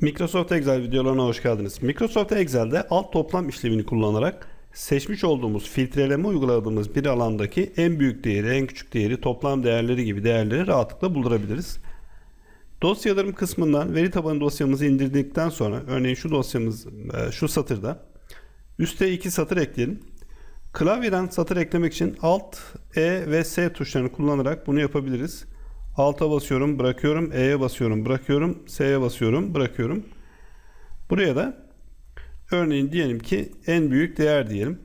Microsoft Excel videolarına hoş geldiniz. Microsoft Excel'de alt toplam işlemini kullanarak seçmiş olduğumuz filtreleme uyguladığımız bir alandaki en büyük değeri, en küçük değeri, toplam değerleri gibi değerleri rahatlıkla buldurabiliriz. Dosyalarım kısmından veri tabanı dosyamızı indirdikten sonra örneğin şu dosyamız e, şu satırda üste iki satır ekleyelim. Klavyeden satır eklemek için Alt, E ve S tuşlarını kullanarak bunu yapabiliriz. Alt'a basıyorum, bırakıyorum, E'ye basıyorum, bırakıyorum, S'ye basıyorum, bırakıyorum. Buraya da örneğin diyelim ki en büyük değer diyelim.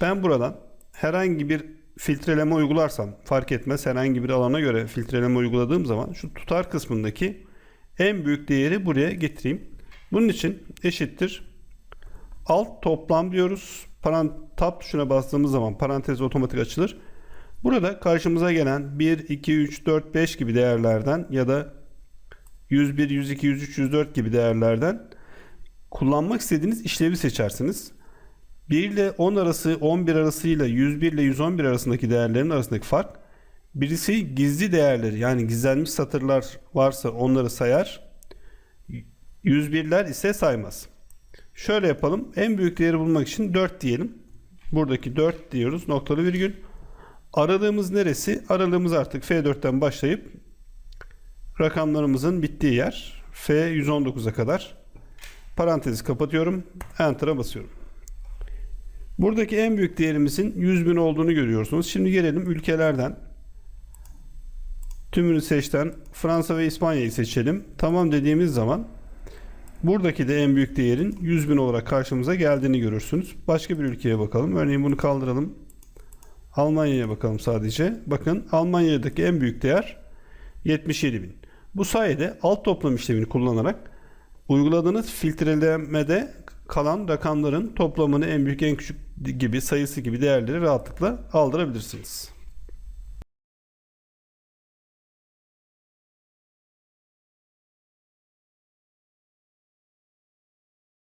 Ben buradan herhangi bir filtreleme uygularsam fark etmez herhangi bir alana göre filtreleme uyguladığım zaman şu tutar kısmındaki en büyük değeri buraya getireyim. Bunun için eşittir alt toplam diyoruz. Parant tab tuşuna bastığımız zaman parantez otomatik açılır. Burada karşımıza gelen 1, 2, 3, 4, 5 gibi değerlerden ya da 101, 102, 103, 104 gibi değerlerden kullanmak istediğiniz işlevi seçersiniz. 1 ile 10 arası, 11 arasıyla 101 ile 111 arasındaki değerlerin arasındaki fark birisi gizli değerleri yani gizlenmiş satırlar varsa onları sayar. 101'ler ise saymaz. Şöyle yapalım. En büyük değeri bulmak için 4 diyelim. Buradaki 4 diyoruz. Noktalı virgül. Aralığımız neresi? Aralığımız artık F4'ten başlayıp rakamlarımızın bittiği yer. F119'a kadar. Parantezi kapatıyorum. Enter'a basıyorum. Buradaki en büyük değerimizin 100 bin olduğunu görüyorsunuz. Şimdi gelelim ülkelerden. Tümünü seçten Fransa ve İspanya'yı seçelim. Tamam dediğimiz zaman buradaki de en büyük değerin 100 bin olarak karşımıza geldiğini görürsünüz. Başka bir ülkeye bakalım. Örneğin bunu kaldıralım. Almanya'ya bakalım sadece. Bakın Almanya'daki en büyük değer 77 bin. Bu sayede alt toplam işlemini kullanarak uyguladığınız filtrelemede kalan rakamların toplamını en büyük en küçük gibi sayısı gibi değerleri rahatlıkla aldırabilirsiniz.